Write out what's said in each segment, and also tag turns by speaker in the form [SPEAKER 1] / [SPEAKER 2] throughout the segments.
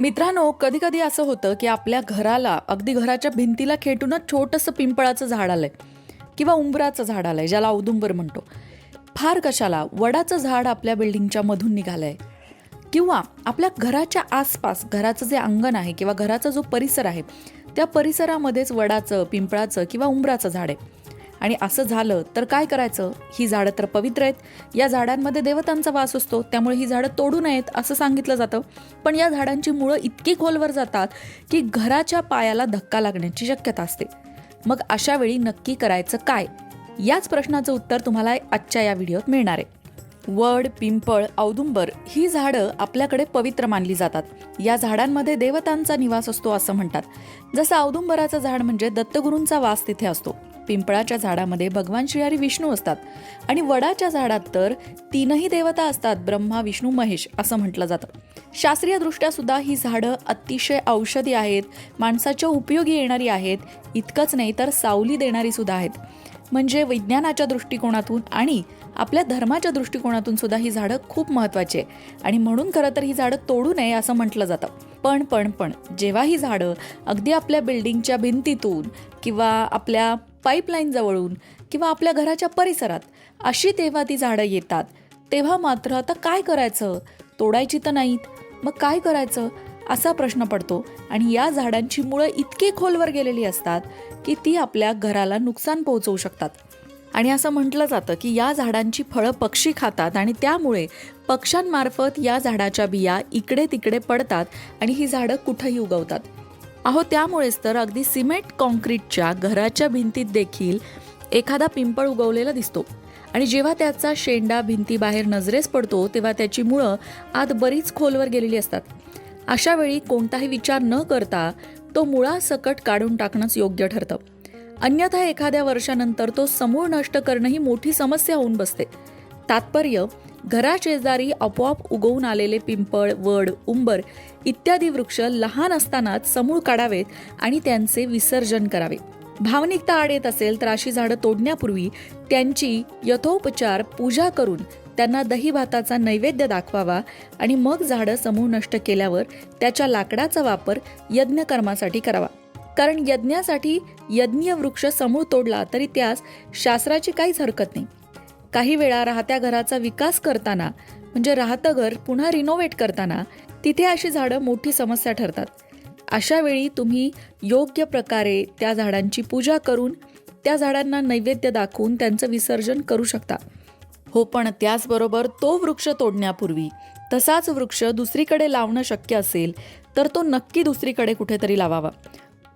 [SPEAKER 1] मित्रांनो कधी कधी असं होतं की आपल्या घराला अगदी घराच्या भिंतीला खेटूनच छोटंसं पिंपळाचं झाड आलंय किंवा उंबराचं झाड आलंय ज्याला औदुंबर म्हणतो. फार कशाला? वडाचं झाड आपल्या बिल्डिंगच्या मधून निघालंय. किंवा आपल्या घराच्या आसपास घराचं जे अंगण आहे किंवा घराचा जो परिसर आहे त्या परिसरामध्येच वडाचं पिंपळाचं किंवा उंबराचं झाड आहे. आणि असं झालं तर काय करायचं? ही झाडं तर पवित्र आहेत. या झाडांमध्ये देवतांचा वास असतो. त्यामुळे ही झाडं तोडू नयेत असं सांगितलं जातं. पण या झाडांची मुळं इतकी खोलवर जातात की घराच्या पायाला धक्का लागण्याची शक्यता असते. मग अशा वेळी नक्की करायचं काय? याच प्रश्नाचं उत्तर तुम्हाला आजच्या या व्हिडिओत मिळणार आहे. वड पिंपळ औदुंबर ही झाडं आपल्याकडे पवित्र मानली जातात. या झाडांमध्ये देवतांचा निवास असतो असं म्हणतात. जसं औदुंबराचं झाड म्हणजे दत्तगुरूंचा वास तिथे असतो. पिंपळाच्या झाडामध्ये भगवान श्रीहरी विष्णू असतात. आणि वडाच्या झाडात तर तीनही देवता असतात ब्रह्मा विष्णू महेश असं म्हटलं जातं. शास्त्रीयदृष्ट्या सुद्धा ही झाडं अतिशय औषधी आहेत माणसाच्या उपयोगी येणारी आहेत इतकंच नाही तर सावली देणारी सुद्धा आहेत. म्हणजे विज्ञानाच्या दृष्टिकोनातून आणि आपल्या धर्माच्या दृष्टिकोनातून सुद्धा ही झाडं खूप महत्त्वाची आहे. आणि म्हणून खरं तर ही झाडं तोडू नये असं म्हटलं जातं. पण पण पण जेव्हा ही झाडं अगदी आपल्या बिल्डिंगच्या भिंतीतून किंवा आपल्या पाईपलाईन जवळून किंवा आपल्या घराच्या परिसरात अशी तेव्हा ती झाडं येतात तेव्हा मात्र आता काय करायचं? तोडायची तर नाहीत. मग काय करायचं? असा प्रश्न पडतो. आणि या झाडांची मुळं इतकी खोलवर गेलेली असतात की ती आपल्या घराला नुकसान पोहोचवू शकतात. आणि असं म्हटलं जातं की या झाडांची फळं पक्षी खातात आणि त्यामुळे पक्ष्यांमार्फत या झाडाच्या बिया इकडे तिकडे पडतात आणि ही झाडं कुठंही उगवतात. अहो त्यामुळेच तर अगदी सिमेंट कॉन्क्रीटच्या घराच्या भिंतीत देखील एखादा पिंपळ उगवलेला दिसतो. आणि जेव्हा त्याचा शेंडा भिंतीबाहेर नजरेस पडतो तेव्हा त्याची मुळं आत बरीच खोलवर गेलेली असतात. अशा वेळी कोणताही विचार न करता तो मुळासकट काढून टाकणंच योग्य ठरतं. अन्यथा एखाद्या वर्षानंतर तो समूळ नष्ट करणं ही मोठी समस्या होऊन बसते. तात्पर्य घराशेजारी आपोआप उगवून आलेले पिंपळ वड उंबर इत्यादी वृक्ष लहान असतानाच समूळ काढावेत आणि त्यांचे विसर्जन करावे. भावनिकता आड येत असेल तर अशी झाडं तोडण्यापूर्वी त्यांची यथोपचार पूजा करून त्यांना दही भाताचा नैवेद्य दाखवावा आणि मग झाडं समूळ नष्ट केल्यावर त्याच्या लाकडाचा वापर यज्ञकर्मासाठी करावा. कारण यज्ञासाठी यज्ञ वृक्ष समूळ तोडला तरी त्यास शास्त्राची काहीच हरकत नाही. काही वेळा राहत्या घराचा विकास करताना म्हणजे राहतं घर पुन्हा रिनोव्हेट करताना तिथे अशी झाडं मोठी समस्या ठरतात. अशा वेळी तुम्ही योग्य प्रकारे त्या झाडांची पूजा करून त्या झाडांना नैवेद्य दाखवून त्यांचं विसर्जन करू शकता. हो पण त्याचबरोबर तो वृक्ष तोडण्यापूर्वी तसाच वृक्ष दुसरीकडे लावणं शक्य असेल तर तो नक्की दुसरीकडे कुठेतरी लावावा.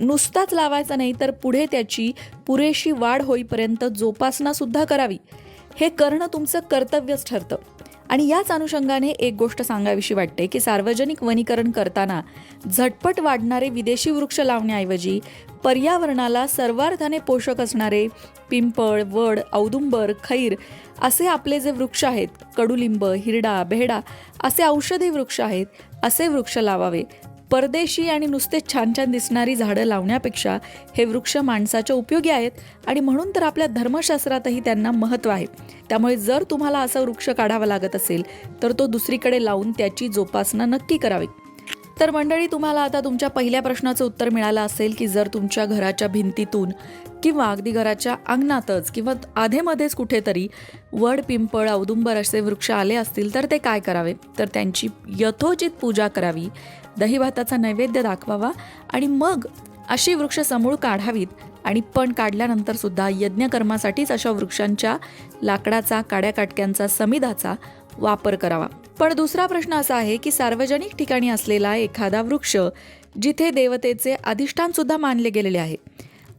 [SPEAKER 1] नुसताच लावायचा नाही तर पुढे त्याची पुरेशी वाढ होईपर्यंत जोपासनासुद्धा करावी. हे करणं तुमचं कर्तव्यच ठरतं. आणि याच अनुषंगाने एक गोष्ट सांगावीशी वाटते की सार्वजनिक वनीकरण करताना झटपट वाढणारे विदेशी वृक्ष लावण्याऐवजी पर्यावरणाला सर्वार्थाने पोषक असणारे पिंपळ वड औदुंबर खैर असे आपले जे वृक्ष आहेत कडुलिंब हिरडा बेहडा असे औषधी वृक्ष आहेत असे वृक्ष लावावे. परदेशी आणि नुसते छान छान दिसणारी झाडं लावण्यापेक्षा हे वृक्ष माणसाच्या उपयोगी आहेत आणि म्हणून तर आपल्या धर्मशास्त्रातही त्यांना महत्त्व आहे. त्यामुळे जर तुम्हाला असा वृक्ष काढावा लागत असेल तर तो दुसरीकडे लावून त्याची जोपासना नक्की करावी. तर मंडळी तुम्हाला आता तुमच्या पहिल्या प्रश्नाचं उत्तर मिळालं असेल की जर तुमच्या घराच्या भिंतीतून किंवा अगदी घराच्या अंगणातच किंवा आधेमध्येच कुठेतरी वड पिंपळ औदुंबर असे वृक्ष आले असतील तर ते काय करावे? तर त्यांची यथोचित पूजा करावी. दहीभाताचा नैवेद्य दाखवावा आणि मग अशी वृक्ष समूळ काढावीत आणि पण काढल्यानंतर सुद्धा यज्ञकर्मासाठीच अशा वृक्षांच्या लाकडाचा काड्याकाटक्यांचा समिधाचा वापर करावा. पण दुसरा प्रश्न असा आहे की सार्वजनिक ठिकाणी असलेला एखादा वृक्ष जिथे देवतेचे अधिष्ठानसुद्धा मानले गेलेले आहे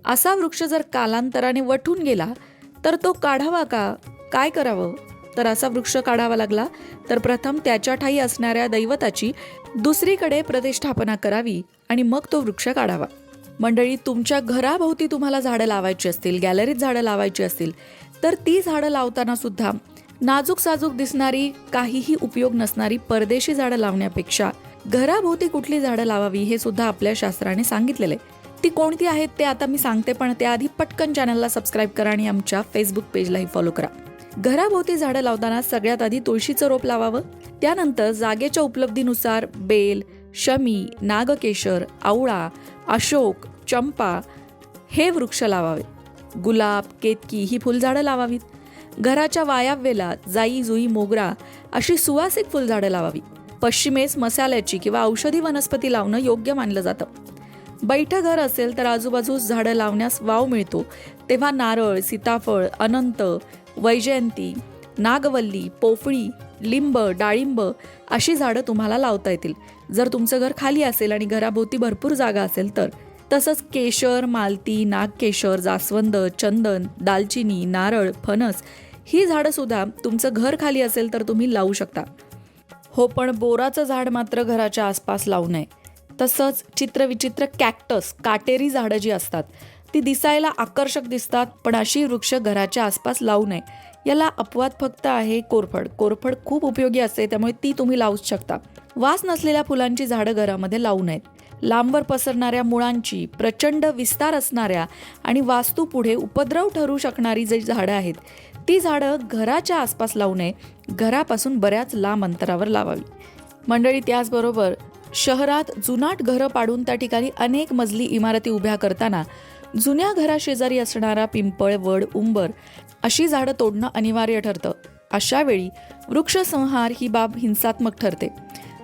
[SPEAKER 1] असा वृक्ष जर कालांतराने वठून गेला तर तो काढावा का? काय करावं? तर असा वृक्ष काढावा लागला. तर प्रथम त्याच्या ठाई असणाऱ्या दैवताची दुसरीकडे प्रतिष्ठापना करावी आणि मग तो वृक्ष काढावा. मंडळी तुमच्या घराभोवती तुम्हाला झाडं लावायची असतील गॅलरीत झाडं लावायची असतील तर ती झाडं लावताना सुद्धा नाजूक साजूक दिसणारी काहीही उपयोग नसणारी परदेशी झाडं लावण्यापेक्षा घराभोवती कुठली झाडं लावावी हे सुद्धा आपल्या शास्त्राने सांगितलेलं आहे. ती कोणती आहेत ते आता मी सांगते पण त्याआधी पटकन चॅनलला सबस्क्राईब करा आणि आमच्या फेसबुक पेजलाही फॉलो करा. घराभोवती झाडं लावताना सगळ्यात आधी तुळशीचं रोप लावावं. त्यानंतर जागेच्या उपलब्धीनुसार बेल शमी नागकेशर आवळा अशोक चंपा हे वृक्ष लावावे. गुलाब केतकी ही फुलझाडं लावावीत. घराच्या वायाव्येला जाई जुई मोगरा अशी सुवासिक फुलझाडं लावावी. पश्चिमेस मसाल्याची किंवा औषधी वनस्पती लावणं योग्य मानलं जातं. बैठं घर असेल तर आजूबाजूस झाडं लावण्यास वाव मिळतो. तेव्हा नारळ सीताफळ अनंत वैजयंती नागवल्ली पोफळी लिंब डाळिंब अशी झाडं तुम्हाला लावता येतील. जर तुमचं घर खाली असेल आणि घराभोवती भरपूर जागा असेल तर. तसंच केशर मालती नागकेशर जास्वंद चंदन दालचिनी नारळ फणस ही झाडंसुद्धा तुमचं घर खाली असेल तर तुम्ही लावू शकता. हो पण बोराचं झाड मात्र घराच्या आसपास लावू नये. तसंच चित्रविचित्र कॅक्टस काटेरी झाडं जी असतात ती दिसायला आकर्षक दिसतात पण अशी वृक्ष घराच्या आसपास लावू नये. याला अपवाद फक्त आहे कोरफड. कोरफड खूप उपयोगी असते त्यामुळे ती तुम्ही लावूच शकता. वास नसलेल्या फुलांची झाडं घरामध्ये लावू नयेत. लांबवर पसरणाऱ्या मुळांची प्रचंड विस्तार असणाऱ्या आणि वास्तू पुढे उपद्रव ठरू शकणारी जी झाडं आहेत ती झाडं घराच्या आसपास लावू नये. घरापासून बऱ्याच लांब अंतरावर लावावी. मंडळी त्याचबरोबर शहरात जुनाट घरं पाडून त्या ठिकाणी अनेक मजली इमारती उभ्या करताना जुन्या घराशेजारी असणारा पिंपळ वड उंबर अशी झाडं तोडणं अनिवार्य ठरतं. अशा वेळी वृक्षसंहार ही बाब हिंसात्मक ठरते.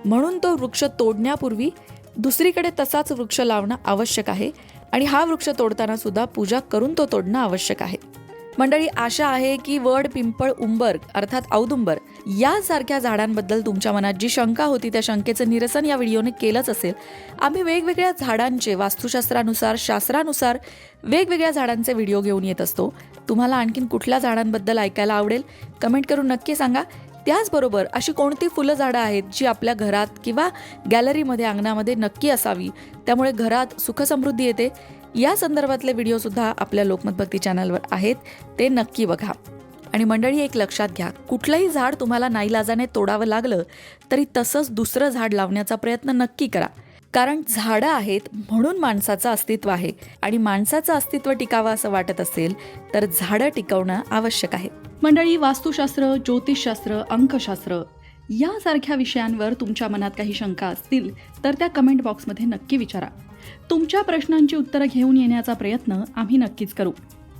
[SPEAKER 1] म्हणून तो वृक्ष तोडण्यापूर्वी दुसरीकडे तसाच वृक्ष लावणं आवश्यक आहे आणि हा वृक्ष तोडताना सुद्धा पूजा करून तो तोडणं आवश्यक आहे. मंडळी आशा आहे की वड पिंपळ उंबर अर्थात औदुंबर यासारख्या झाडांबद्दल तुमच्या मनात जी शंका होती त्या शंकेचं निरसन या व्हिडिओने केलंच असेल. आम्ही वेगवेगळ्या झाडांचे वास्तुशास्त्रानुसार शास्त्रानुसार वेगवेगळ्या झाडांचे व्हिडिओ घेऊन येत असतो. तुम्हाला आणखीन कुठल्या झाडांबद्दल ऐकायला आवडेल कमेंट करून नक्की सांगा. त्याचबरोबर अशी कोणती फुलं झाडं आहेत जी आपल्या घरात किंवा गॅलरीमध्ये अंगणामध्ये नक्की असावी त्यामुळे घरात सुखसमृद्धी येते. या संदर्भातले व्हिडिओसुद्धा आपल्या लोकमत भक्ती चॅनलवर आहेत. ते नक्की बघा. आणि मंडळी एक लक्षात घ्या कुठलंही झाड तुम्हाला नाईलाजाने तोडावं लागलं तरी तसंच दुसरं झाड लावण्याचा प्रयत्न नक्की करा. कारण झाडं आहेत म्हणून माणसाचं अस्तित्व आहे. आणि माणसाचं अस्तित्व टिकावं असं वाटत असेल तर झाडं टिकवणं आवश्यक आहे. मंडळी वास्तुशास्त्र ज्योतिषशास्त्र अंकशास्त्र यासारख्या विषयांवर तुमच्या मनात काही शंका असतील तर त्या कमेंट बॉक्समध्ये नक्की विचारा. तुमच्या प्रश्नांची उत्तरं घेऊन येण्याचा प्रयत्न आम्ही नक्कीच करू.